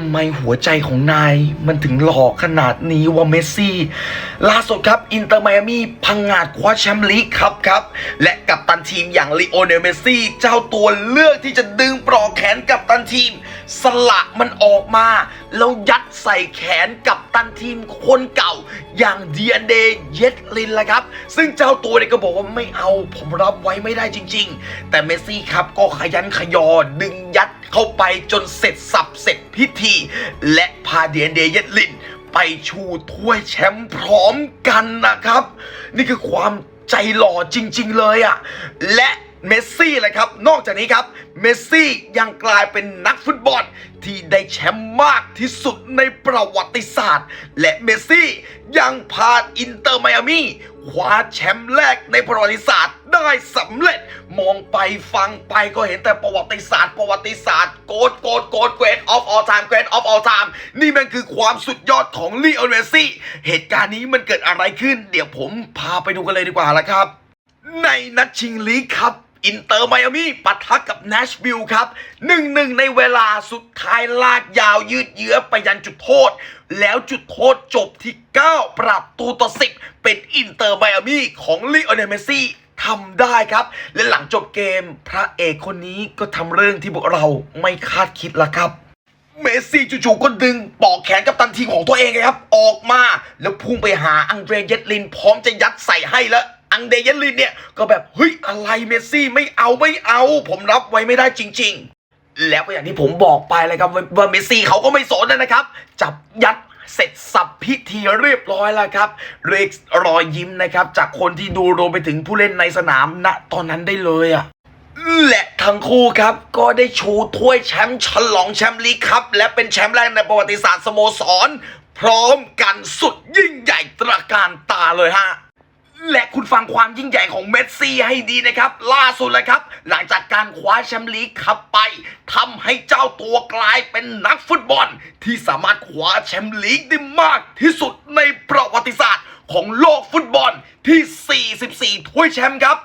ำไมหัวใจของนายมันถึงหล่อขนาดนี้วะเมสซี่ ล่าสุดครับอินเตอร์ไมอามี่พังงาดคว้าแชมป์ลีกครับครับ และกัปตันทีมอย่างลีโอเนลเมสซี่ เจ้าตัวเลือกที่จะดึงปลอกแขนกัปตันทีม สละมันออกมา แล้วยัดใส่แขนกัปตันทีมคนเก่า อย่างเดียเดเยตลินละครับ ซึ่งเจ้าตัวเนี่ยก็บอกว่าไม่เอาผมรับไว้ไม่ได้จริง ๆ แต่เมสซี่ครับก็ขยันขยอดึงยัด เข้าไปจนเสร็จสับเสร็จพิธี และพาเดียเดเยลิน ไปชูถ้วยแชมป์พร้อมกันนะครับ นี่คือความใจหล่อจริง ๆ เลยอะ่ะ และเมสซี่แหละครับ นอกจากนี้ครับ เมสซี่ยังกลายเป็นนักฟุตบอลที่ได้แชมป์มากที่สุดในประวัติศาสตร์ และเมสซี่ยังพาอินเตอร์ไมอามี่ คว้าแชมป์แรกในประวัติศาสตร์ได้สำเร็จ มองไปฟังไปก็เห็นแต่ประวัติศาสตร์ ประวัติศาสตร์โกดโกดโกดเกรดออฟออลไทม์เกรดออฟออลไทม์นี่มันคือความสุดยอดของลีโอเนสซี่ เหตุการณ์นี้มันเกิดอะไรขึ้น เดี๋ยวผมพาไปดูกันเลยดีกว่าละครับ ในนัดชิงลีกครับ อินเตอร์ไมอามี่ปะทะกับเนชวิลล์ครับหนึ่งหนึ่งในเวลาสุดท้ายลากยาวยืดเยื้อไปยันจุดโทษ แล้วจุดโทษจบที่ 9 ปรับตูต่อ 10 เป็นอินเตอร์ไมอามี่ของลีโอเนลเมซี่ทำได้ครับ และหลังจบเกม พระเอกคนนี้ก็ทำเรื่องที่พวกเราไม่คาดคิดละครับเมสซี่จู่ๆก็ดึงปอกแขนกับตันทีของตัวเองไงครับ ออกมา แล้วพุ่งไปหาอังเดรเยตลิน พร้อมจะยัดใส่ให้แล้ว อังเดรเยลินเนี่ยก็แบบเฮ้ยอะไรเมสซี่ไม่เอาไม่เอา ผมรับไว้ไม่ได้จริง ๆ แล้วก็อย่างที่ผมบอกไปเลยครับว่าเมสซี่เขาก็ไม่สนนะครับ จับยัดเสร็จสับพิธีเรียบร้อยแล้วครับ เรียกรอยยิ้มนะครับ จากคนที่ดูรวมไปถึงผู้เล่นในสนามณตอนนั้นได้เลยอะและทั้งคู่ครับก็ได้ชูถ้วยแชมป์ฉลองแชมป์ลีกครับ และเป็นแชมป์แรกในประวัติศาสตร์สโมสร พร้อมกันสุดยิ่งใหญ่ตระการตาเลยฮะ และคุณฟังความยิ่งใหญ่ของเมสซี่ให้ดีนะครับ ล่าสุดเลยครับ หลังจากการคว้าแชมป์ลีกขับไปทำให้เจ้าตัวกลายเป็นนักฟุตบอล ที่สามารถคว้าแชมป์ลีกได้มากที่สุดในประวัติศาสตร์ของโลกฟุตบอลที่ 44 ถ้วยแชมป์ครับ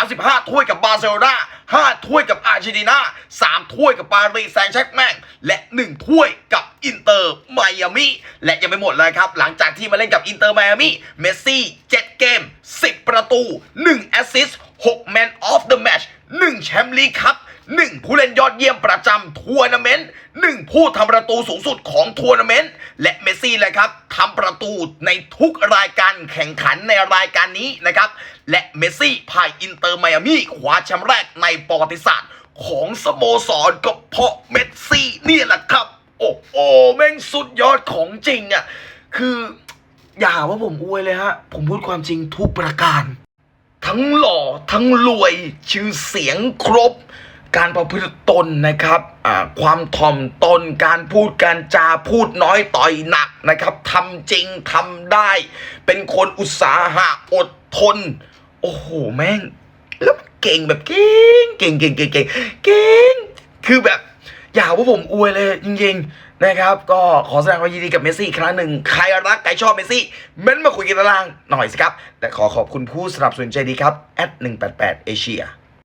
35 ถ้วยกับบาร์เซโลนา 5 ถ้วยกับอาร์เจนตินา3ถ้วยกับปารีสแซงต์แชร์กแมงและ 1 ถ้วยกับอินเตอร์ไมอามี่และยังไม่หมดเลยครับ หลังจากที่มาเล่นกับอินเตอร์ไมอามี่เมสซี่ 7 เกม 10 ประตู 1 แอสซิสต์6 Man of the Match 1 แชมป์ลีกครับ หนึ่งผู้เล่นยอดเยี่ยมประจำทัวร์นาเมนต์หนึ่งผู้ทำประตูสูงสุดของทัวร์นาเมนต์และเมสซี่เลยครับทำประตูในทุกรายการแข่งขันในรายการนี้นะครับ และเมสซี่พายอินเตอร์ไมอามี่คว้าแชมป์แรกในประวัติศาสตร์ ของสโมสรก็เพราะเมสซี่นี่แหละครับ โอ้โหแม่งสุดยอดของจริงอะคืออย่าหาว่าผมอวยเลยฮะ ผมพูดความจริงทุกประการ ทั้งหล่อทั้งรวย ชื่อเสียงครบ การประพฤติตนนะครับความถ่อมตนการพูดการจาพูดน้อยต่อยหนักนะครับทำจริงทำได้ เป็นคนอุตสาหะอดทน โอ้โหแม่ง แล้วเก่งแบบเก่งเก่งเก่งเก่งเก่งเก่งคือแบบอย่าว่าผมอวยเลยจริงๆนะครับ ก็ขอแสดงความยินดีกับเมสซี่ครั้งหนึ่ง ใครรักใครชอบเมสซี่เม้นมาคุยกันตารางหน่อยสิครับ และขอขอบคุณผู้สนับสนุนใจดีครับ at 188 Asia